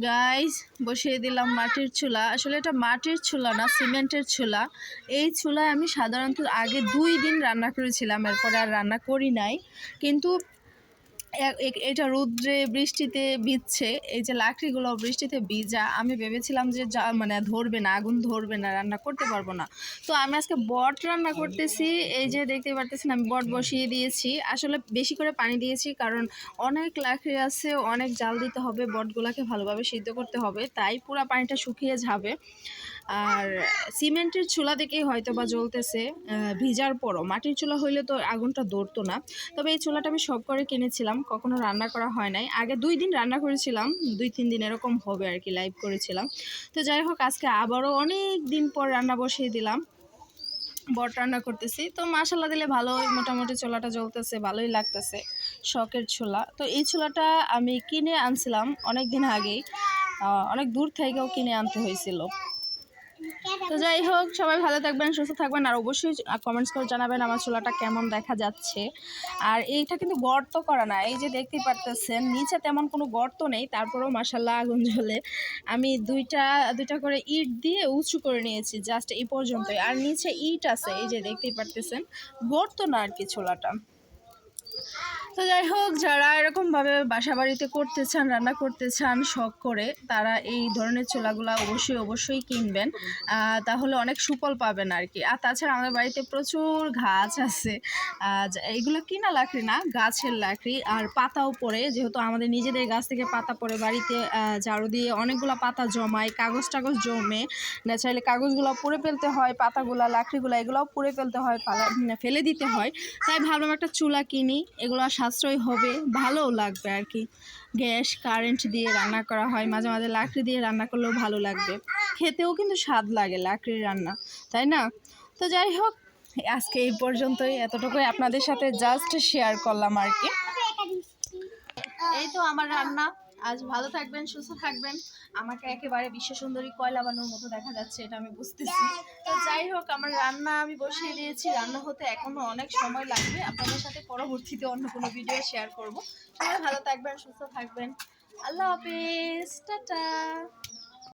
Guys বসিয়ে দিলাম মাটির চুলা। আসলে এটা মাটির চুলা না, সিমেন্টের চুলা। এই চুলায় আমি সাধারণত আগে দুই দিন রান্না করেছিলাম, এরপরে আর রান্না করি নাই। কিন্তু এটা রৌদ্রে বৃষ্টিতে ভিজছে, এই যে লাকড়িগুলো বৃষ্টিতে ভিজা, আমি ভেবেছিলাম যে যা মানে ধরবে না, আগুন ধরবে না, রান্না করতে পারব না। তো আমি আজকে বট রান্না করতেছি, এই যে দেখতে পারতেছেন আমি বট বসিয়ে দিয়েছি। আসলে বেশি করে পানি দিয়েছি কারণ অনেক লাকড়ি আছে, অনেক জাল দিতে হবে, বটগুলোকে ভালোভাবে সিদ্ধ করতে হবে, তাই পুরো পানিটা শুকিয়ে যাবে। আর সিমেন্টের চুলা দেখেই হয়তো বা জ্বলতেছে ভিজার পরও। মাটির চুলা হইলে তো আগুনটা ধরতো না। তবে এই চুলাটা আমি সব করে কিনেছিলাম, কখনো রান্না করা হয় নাই। আগে দুই দিন রান্না করেছিলাম, দুই তিন দিন এরকম হবে আর কি লাইভ করেছিলাম। তো যাই হোক, আজকে আবারও অনেক দিন পর রান্না বসিয়ে দিলাম, বট রান্না করতেছি। তো মশলা দিলে ভালোই, মোটামুটি ছোলাটা জ্বলতেছে, ভালোই লাগতেছে, শখের ছোলা তো এই ছোলাটা আমি কিনে আনছিলাম অনেক দিন আগেই অনেক দূর থেকেও কিনে আনতে হয়েছিল। তো যাই হোক, সবাই ভালো থাকবেন, সুস্থ থাকবেন, আর অবশ্যই কমেন্টস করে জানাবেন আমার চুলাটা কেমন দেখা যাচ্ছে। আর এইটা কিন্তু গর্ত করা না, এই যে দেখতেই পারতেছেন, নিচে তেমন কোনো গর্ত নেই, তারপরেও মাসাল্লাহ আগুন জ্বলে। আমি দুইটা দুইটা করে ইট দিয়ে উঁচু করে নিয়েছি জাস্ট এই পর্যন্তই। আর নিচে ইট আছে, এই যে দেখতেই পারতেছেন, গর্ত না আর কি চুলাটা। তো যাই হোক, যারা এরকমভাবে বাসা বাড়িতে করতে চান, রান্না করতে চান, শখ করে, তারা এই ধরনের চুলাগুলা অবশ্যই অবশ্যই কিনবেন। তাহলে অনেক সুফল পাবেন আর কি। আর তাছাড়া আমাদের বাড়িতে প্রচুর গাছ আছে। এইগুলো কিনা লাকড়ি না, গাছের লাকড়ি। আর পাতাও পড়ে, যেহেতু আমাদের নিজেদের গাছ থেকে পাতা পড়ে বাড়িতে ঝাড়ু দিয়ে অনেকগুলো পাতা জমায়, কাগজ টাগজ জমে না চাইলে কাগজগুলো পুড়ে ফেলতে হয়, পাতাগুলা, লাকড়িগুলো, এগুলোও পুড়ে ফেলতে হয় ফেলে দিতে হয়। তাই ভাবলাম একটা চুলা কিনি, এগুলো সাশ্রয় হবে, ভালোও লাগবে আর কি গ্যাস কারেন্ট দিয়ে রান্না করা হয়, মাঝে মাঝে লাকড়ি দিয়ে রান্না করলেও ভালো লাগবে। খেতেও কিন্তু স্বাদ লাগে লাকড়ির রান্না, তাই না? তো যাই হোক, আজকে এই পর্যন্তই। এতটুকুই আপনাদের সাথে জাস্ট শেয়ার করলাম আর কি এই তো আমার রান্না। আজ ভালো থাকবেন, সুস্থ থাকবেন। আমাকে একেবারে বিশ্ব সুন্দরী কয়লা বানোর মতো দেখা যাচ্ছে, এটা আমি বুঝতেছি। তো যাই হোক, আমার রান্না আমি বসিয়ে দিয়েছি। রান্না হতে এখনও অনেক সময় লাগবে। আপনাদের সাথে পরবর্তীতে অন্য কোনো ভিডিও শেয়ার করব। সবাই ভালো থাকবেন, সুস্থ থাকবেন। আল্লাহ হাফিজ। টাটা।